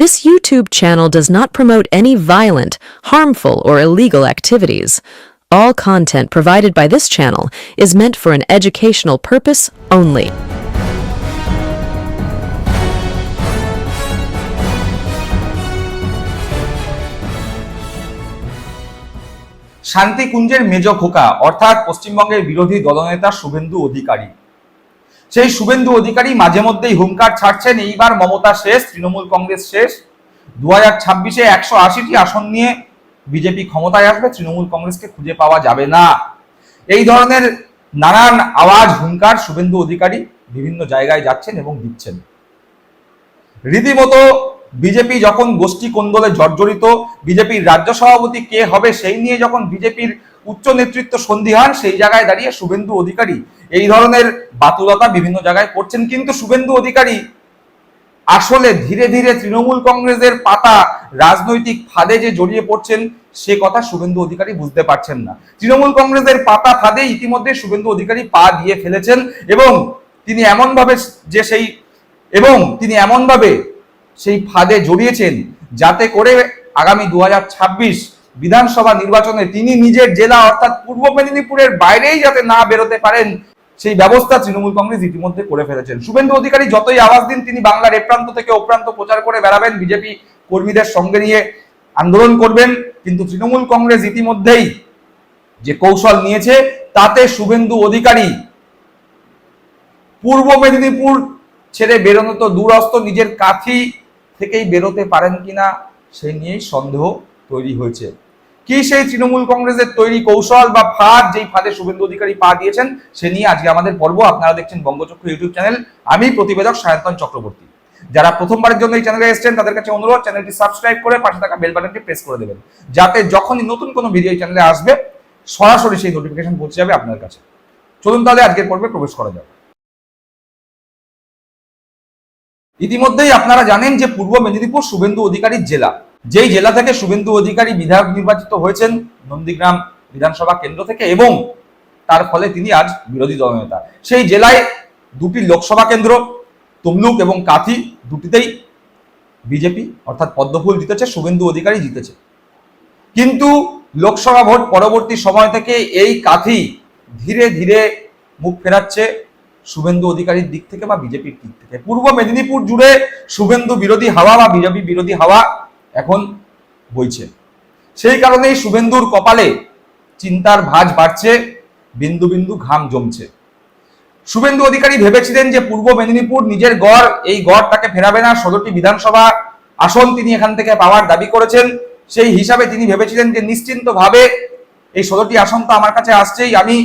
This YouTube channel does not promote any violent, harmful, or illegal activities. All content provided by this channel is meant for an educational purpose only. শান্তিকুঞ্জের মেজ খোকা অর্থাৎ পশ্চিমবঙ্গের বিরোধী দলনেতা শুভেন্দু অধিকারী সেই শুভেন্দু অধিকারী মাঝে মধ্যেই হুঙ্কার ছাড়ছেন, এইবার মমতা শেষ, তৃণমূল কংগ্রেস শেষ। দু হাজার ছাব্বিশে একশো আশিটি আসন নিয়ে বিজেপি ক্ষমতায় আসবে, তৃণমূল কংগ্রেসকে খুঁজে পাওয়া যাবে না। এই ধরনের নানান আওয়াজ, হুঙ্কার শুভেন্দু অধিকারী বিভিন্ন জায়গায় যাচ্ছেন এবং দিচ্ছেন। রীতিমতো বিজেপি যখন গোষ্ঠী কোন্দলে জর্জরিত, বিজেপির রাজ্য সভাপতি কে হবে সেই নিয়ে যখন বিজেপির উচ্চ নেতৃত্ব সন্দিহান সেই জায়গায় দাঁড়িয়ে শুভেন্দু অধিকারী। এই ধরনের বাতুলতা বিভিন্ন জায়গায় করছেন। কিন্তু শুভেন্দু অধিকারী আসলে ধীরে ধীরে তৃণমূল কংগ্রেসের পাতা রাজনৈতিক ফাঁদে যে জড়িয়ে পড়ছেন, সে কথা শুভেন্দু অধিকারী বুঝতে পারছেন না। তৃণমূল কংগ্রেসের পাতা ফাঁদে ইতিমধ্যে শুভেন্দু অধিকারী পা দিয়ে ফেলেছেন এবং তিনি এমনভাবে যে সেই এবং তিনি এমন ভাবে সেই ফাঁদে জড়িয়েছেন। যাতে করে আগামী দুহাজার ছাব্বিশ বিধানসভা নির্বাচনে তিনি নিজের জেলা অর্থাৎ পূর্ব মেদিনীপুরের বাইরেই যাতে না বেরোতে পারেন, সেই ব্যবস্থা তৃণমূল কংগ্রেস ইতিমধ্যে করে ফেলেছেন। শুভেন্দু অধিকারী, যতই আওয়াজ দিন, তিনি বাংলার এ প্রান্ত থেকে ও প্রান্ত প্রচার করে বেড়াবেন। বিজেপি কর্মীদের সঙ্গে নিয়ে আন্দোলন করবেন। কিন্তু তৃণমূল কংগ্রেস ইতিমধ্যেই যে কৌশল নিয়েছে, তাতে শুভেন্দু অধিকারী পূর্ব মেদিনীপুর ছেড়ে বেরোনো তো দূরস্থ নিজের কাথি থেকেই বেরোতে পারেন কিনা সে নিয়েই সন্দেহ তৈরি হয়েছে। কি সেই তৃণমূল কংগ্রেসের তৈরি কৌশল বা ফাঁদ, যেই ফাঁদে শুভেন্দু অধিকারী পা দিয়েছেন, সে নিয়ে আজকে আমাদের পর্ব। আপনারা দেখছেন বঙ্গচক্র ইউটিউব চ্যানেল। আমি প্রতিবেদক সায়ন্তন চক্রবর্তী। যারা প্রথমবারের জন্য এই চ্যানেলে এসেছেন, তাদের কাছে অনুরোধ, চ্যানেলটি সাবস্ক্রাইব করে পাশে থাকা বেল বাটনটি প্রেস করে দেবেন। যাতে যখনই নতুন কোনো ভিডিও চ্যানেলে আসবে, সরাসরি সেই নোটিফিকেশন পৌঁছে যাবে আপনার কাছে। চলুন তাহলে আজকের পর্বে প্রবেশ করা যাবে ইতিমধ্যেই আপনারা জানেন যে পূর্ব মেদিনীপুর শুভেন্দু অধিকারীর জেলা। যেই জেলা থেকে শুভেন্দু অধিকারী বিধায়ক নির্বাচিত হয়েছেন নন্দীগ্রাম বিধানসভা কেন্দ্র থেকে এবং তার ফলে তিনি আজ বিরোধী দলনেতা। সেই জেলায় দুটি লোকসভা কেন্দ্র, তমলুক এবং কাথি দুটিতেই বিজেপি অর্থাৎ পদ্মফুল জিতেছে, শুভেন্দু অধিকারী জিতেছে। কিন্তু লোকসভা ভোট পরবর্তী সময় থেকে এই কাথি ধীরে ধীরে মুখ ফেরাচ্ছে শুভেন্দু অধিকারীর দিক থেকে বা বিজেপির দিক থেকে। পূর্ব মেদিনীপুর জুড়ে শুভেন্দু বিরোধী হাওয়া বা বিজেপি বিরোধী হাওয়া এখন বইছে। সেই কারণেই শুভেন্দুর কপালে চিন্তার ভাঁজ বাড়ছে, বিন্দু বিন্দু ঘাম জমছে। শুভেন্দু অধিকারী ভেবেছিলেন যে পূর্ব মেদিনীপুর নিজের গড়, এই গড় তাকে ফেরাবে না, ষোলোটি বিধানসভা আসন তিনি এখান থেকে পাওয়ার দাবি করেছেন। সেই হিসাবে তিনি ভেবেছিলেন যে নিশ্চিন্ত ভাবে এই ষোলোটি আসন তো আমার কাছে আসছেই, আমি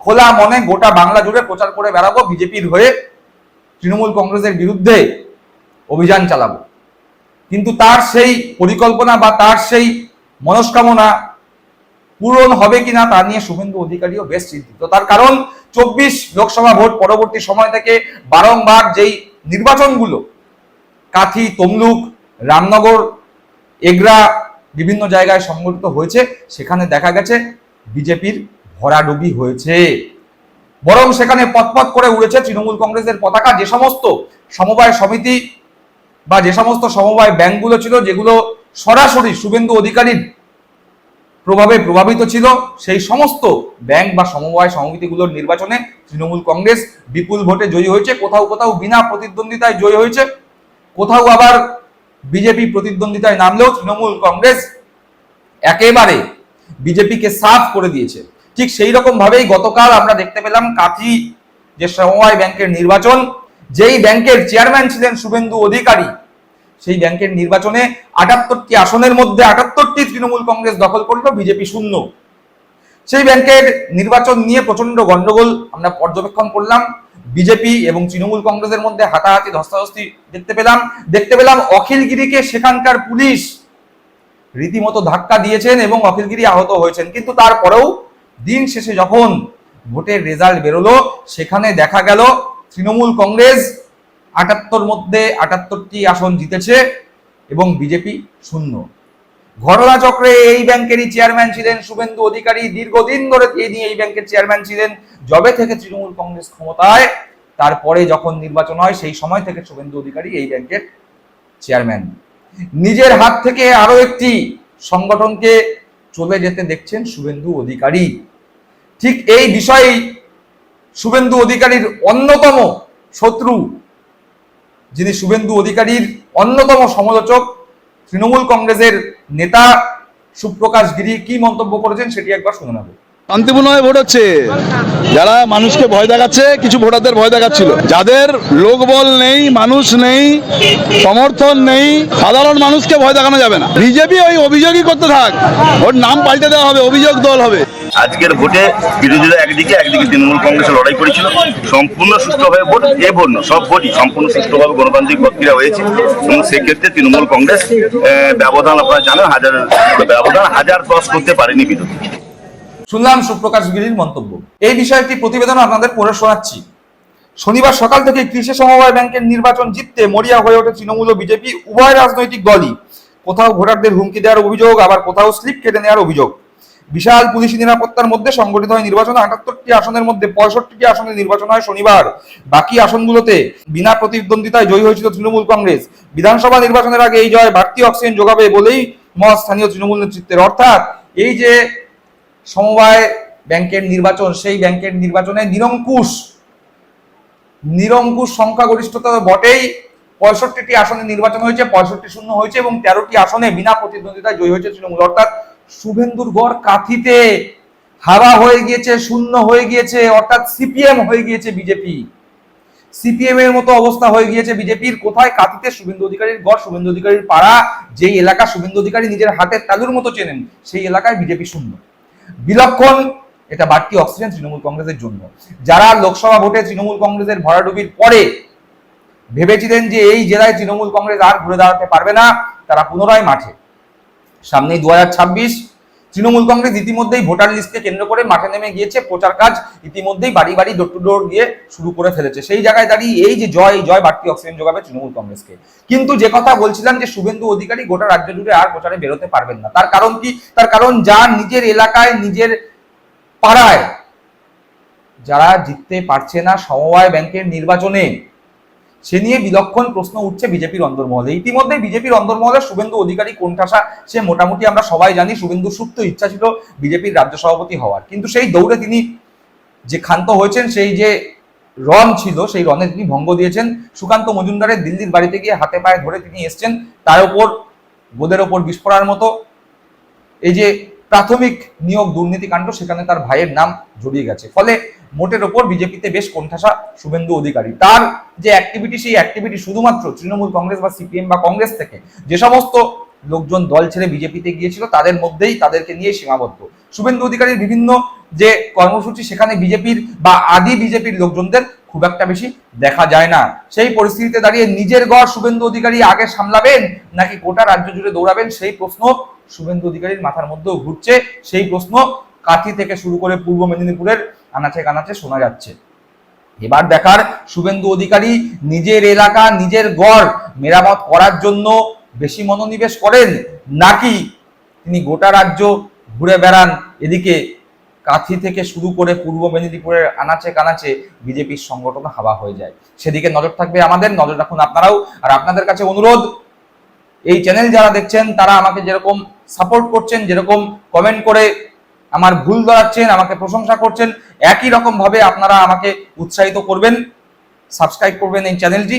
খোলা মনে গোটা বাংলা জুড়ে প্রচার করে বেড়াবো বিজেপির হয়ে তৃণমূল কংগ্রেসের বিরুদ্ধে অভিযান চালাবো। কিন্তু তার সেই পরিকল্পনা বা তার সেই মনস্কামনা পূরণ হবে কিনা তা নিয়ে শুভেন্দু অধিকারীও বেশ চিন্তিত। তার কারণ চব্বিশ লোকসভা ভোট পরবর্তী সময় থেকে বারংবার যেই নির্বাচনগুলো, কাথি, তমলুক, রামনগর, এগরা বিভিন্ন জায়গায় সংগঠিত হয়েছে, সেখানে দেখা গেছে বিজেপির ভরাডুবি হয়েছে। বরং সেখানে পথপথ করে উড়েছে তৃণমূল কংগ্রেসের পতাকা। যে সমস্ত সমবায় সমিতি বা যে সমস্ত সমবায় ব্যাংকগুলো ছিল, যেগুলো সরাসরি শুভেন্দু অধিকারীর প্রভাবে প্রভাবিত ছিল, সেই সমস্ত ব্যাংক বা সমবায় সমিতিগুলোর নির্বাচনে তৃণমূল কংগ্রেস বিপুল ভোটে জয়ী হয়েছে। কোথাও কোথাও বিনা প্রতিদ্বন্দ্বিতায় জয়ী হয়েছে। কোথাও আবার বিজেপি প্রতিদ্বন্দ্বিতায় নামলেও তৃণমূল কংগ্রেস একেবারে বিজেপিকে সাফ করে দিয়েছে। ঠিক সেই রকম ভাবেই গতকাল আমরা দেখতে পেলাম কাথি যে সমবায় ব্যাংকের নির্বাচন, যেই ব্যাংকের চেয়ারম্যান ছিলেন শুভেন্দু অধিকারী, সেই ব্যাংকের নির্বাচনে আটাত্তরটি আসনের মধ্যে আটাত্তরটি তৃণমূল কংগ্রেস দখল করল, বিজেপি শূন্য। সেই ব্যাংকের নির্বাচন নিয়ে প্রচণ্ড গন্ডগোল আমরা পর্যবেক্ষণ করলাম। বিজেপি এবং তৃণমূল কংগ্রেসের মধ্যে হাতাহাতি ধস্তাধস্তি দেখতে পেলাম। দেখতে পেলাম অখিলগিরিকে সেখানকার পুলিশ রীতিমতো ধাক্কা দিয়েছেন এবং অখিলগিরি আহত হয়েছেন। কিন্তু তারপরেও দিন শেষে যখন ভোটের রেজাল্ট বেরোলো, সেখানে দেখা গেল তৃণমূল কংগ্রেস আটাত্তর মধ্যে আটাত্তরটি আসন জিতেছে এবং বিজেপি শূন্য। ঘটনা চক্রে এই ব্যাংকেরই চেয়ারম্যান ছিলেন শুভেন্দু অধিকারী। দীর্ঘদিন ধরে তিনি এই ব্যাংকের চেয়ারম্যান ছিলেন। জবে থেকে তৃণমূল কংগ্রেস ক্ষমতায়, তারপরে যখন নির্বাচন হয়, সেই সময় থেকে শুভেন্দু অধিকারী এই ব্যাংকের চেয়ারম্যান। নিজের হাত থেকে আরও একটি সংগঠনকে চলে যেতে দেখছেন শুভেন্দু অধিকারী। ঠিক এই বিষয়েই শুভেন্দু অধিকারীর অন্যতম শত্রু, যিনি শুভেন্দু অধিকারীর অন্যতম সমালোচক তৃণমূল কংগ্রেসের নেতা সুপ্রকাশ গিরি, কি মন্তব্য করেছেন সেটি একবার শুনে নেব। শান্তিপূর্ণভাবে ভোট হচ্ছে। যারা মানুষকে ভয় দেখাচ্ছে, কিছু ভোটারদের ভয় দেখাচ্ছিল। যাদের লোকবল নেই, মানুষ নেই, সমর্থন নেই, সাধারণ মানুষকে ভয় দেখানো যাবে না। বিজেপি ওই অভিযোগই করতে থাক। ওর নাম পাল্টে দেওয়া হবে, অভিযোগ দল হবে। আজকের ভোটে বিরোধীরা একদিকে একদিকে তৃণমূল কংগ্রেসের লড়াই করেছিল। সম্পূর্ণ সুষ্ঠুভাবে ভোট, এ ভোট না সব ভোটই সম্পূর্ণ সুষ্ঠুভাবে গণতান্ত্রিক প্রক্রিয়া হয়েছে। এবং সেক্ষেত্রে তৃণমূল কংগ্রেস ব্যবধান আপনারা জানেন, হাজার, ব্যবধান হাজার দশ করতে পারেনি বিরোধী শুনলাম সুপ্রকাশ গিরির মন্তব্য। এই বিষয়ে একটি প্রতিবেদন আপনাদের পড়ে শোনাচ্ছি। শনিবার সকাল থেকে কৃষি সমবায় ব্যাংকের নির্বাচন জিততে মরিয়া হয়ে ওঠে তৃণমূল ও বিজেপি, উভয় রাজনৈতিক দলই। কোথাও ভোটারদের হুমকি দেওয়ার অভিযোগ, আবার কোথাও স্লিপ কেটে নেওয়ার অভিযোগ। বিশাল পুলিশি নিরাপত্তার মধ্যে সংগঠিত হয় নির্বাচন আটাত্তরটি আসনের মধ্যে পঁয়ষট্টিটি আসনে নির্বাচন হয় শনিবার। বাকি আসনগুলোতে বিনা প্রতিদ্বন্দ্বিতায় জয়ী হয়েছিল তৃণমূল কংগ্রেস। বিধানসভা নির্বাচনের আগে এই জয় বাড়তি অক্সিজেন যোগাবে বলেই মত স্থানীয় তৃণমূল নেতৃত্বের। অর্থাৎ এই যে সমবায় ব্যাংকের নির্বাচন, সেই ব্যাংকের নির্বাচনে নিরঙ্কুশ নিরঙ্কুশ সংখ্যাগরিষ্ঠতা বটেই। পঁয়ষট্টিটি আসনে নির্বাচন হয়েছে, পঁয়ষট্টি শূন্য হয়েছে এবং তেরোটি আসনে বিনা প্রতিদ্বন্দ্বিতায় জয়ী হয়েছে তৃণমূল। অর্থাৎ শুভেন্দুর গড় কাথিতে হাওয়া হয়ে গিয়েছে, শূন্য হয়ে গিয়েছে, অর্থাৎ সিপিএম হয়ে গিয়েছে বিজেপি। সিপিএম এর মতো অবস্থা হয়ে গিয়েছে বিজেপির। কোথায়? কাতিতে শুভেন্দু অধিকারীর গড়, শুভেন্দু অধিকারীর পাড়া, যেই এলাকা শুভেন্দু অধিকারী নিজের হাতের তালুর মতো চেনেন, সেই এলাকায় বিজেপি শূন্য। বিলক্ষণ এটা বাড়তি অক্সিজেন তৃণমূল কংগ্রেসের জন্য। যারা লোকসভা ভোটে তৃণমূল কংগ্রেসের ভরাডুবির পরে ভেবেছিলেন যে এই জেলায় তৃণমূল কংগ্রেস আর ঘুরে দাঁড়াতে পারবে না, তারা পুনরায় মাঠে। সামনেই দু তৃণমূল কংগ্রেস ইতিমধ্যেই ভোটার লিস্টকে কেন্দ্র করে মাঠে নেমে গিয়েছে, প্রচার কাজ ইতিমধ্যেই বাড়ি বাড়ি ডোর টু ডোর গিয়ে শুরু করে ফেলেছে। সেই জায়গায় দাঁড়িয়ে এই যে জয় জয় বাড়তি অক্সিজেন যোগাবে তৃণমূল কংগ্রেসকে। কিন্তু যে কথা বলছিলাম যে শুভেন্দু অধিকারী গোটা রাজ্য জুড়ে আর প্রচারে বেরোতে পারবেন না। তার কারণ কি? তার কারণ যার নিজের এলাকায়, নিজের পাড়ায় যারা জিততে পারছে না, সমবায় ব্যাংকের নির্বাচনে সে নিয়ে বিলক্ষণ প্রশ্ন উঠছে বিজেপির অন্দরমহলে। ইতিমধ্যে বিজেপির অন্দরমহলে শুভেন্দু অধিকারী কোণঠাসা, সে মোটামুটি আমরা সবাই জানি শুভেন্দু সুপ্ত ইচ্ছা ছিল বিজেপির রাজ্য সভাপতি হওয়ার। কিন্তু সেই দৌড়ে তিনি যে ক্ষান্ত হয়েছেন, সেই যে রন ছিল, সেই রনে তিনি ভঙ্গ দিয়েছেন। সুকান্ত মজুমদারের দিল্লির বাড়িতে গিয়ে হাতে পায়ে ধরে তিনি এসছেন। তার উপর বোধের ওপর বিস্ফোরার মতো এই যে প্রাথমিক নিয়োগ দুর্নীতি কাণ্ড সেখানে তার ভাইয়ের নাম জড়িয়ে গেছে। ফলে মোটের ওপর বিজেপিতে বেশ কণ্ঠাসা শুভেন্দু অধিকারী। তার যে অ্যাক্টিভিটি সেই অ্যাক্টিভিটি শুধুমাত্র তৃণমূল কংগ্রেস বা সিপিএম বা কংগ্রেস থেকে, যে সমস্ত লোকজন দল ছেড়ে বিজেপিতে গিয়েছিল, তাদের মধ্যেই তাদেরকে নিয়ে সীমাবদ্ধ। শুভেন্দু অধিকারীর বিভিন্ন যে কর্মসূচি, সেখানে বিজেপির বা আদি বিজেপির লোকজনদের খুব একটা বেশি দেখা যায় না। সেই পরিস্থিতিতে দাঁড়িয়ে নিজের গড় শুভেন্দু অধিকারী আগে সামলাবেন, নাকি গোটা রাজ্য জুড়ে দৌড়াবেন, সেই প্রশ্ন শুভেন্দু অধিকারীর মাথার মধ্যেও ঘুরছে। সেই প্রশ্ন কাথি থেকে শুরু করে পূর্ব মেদিনীপুরের আনাচে কানাচে শোনা যাচ্ছে। এবার দেখার শুভেন্দু অধিকারী নিজের এলাকা, নিজের গড় মেরামত করার জন্য বেশি মনোনিবেশ করেন নাকি তিনি গোটা রাজ্য ঘুরে বেড়ান? এদিকে কাথি থেকে শুরু করে পূর্ব মেদিনীপুরের আনাচে কানাচে বিজেপির সংগঠন হাওয়া হয়ে যায়। সেদিকে নজর থাকবে আমাদের। নজর রাখুন আপনারাও। আর আপনাদের কাছে অনুরোধ, এই চ্যানেল যারা দেখছেন, তারা আমাকে যেরকম সাপোর্ট করছেন, যেরকম কমেন্ট করে আমার ভুল ধরাচ্ছেন, আমাকে প্রশংসা করছেন, একই রকম ভাবে আপনারা আমাকে উৎসাহিত করবেন, সাবস্ক্রাইব করবেন এই চ্যানেলটি।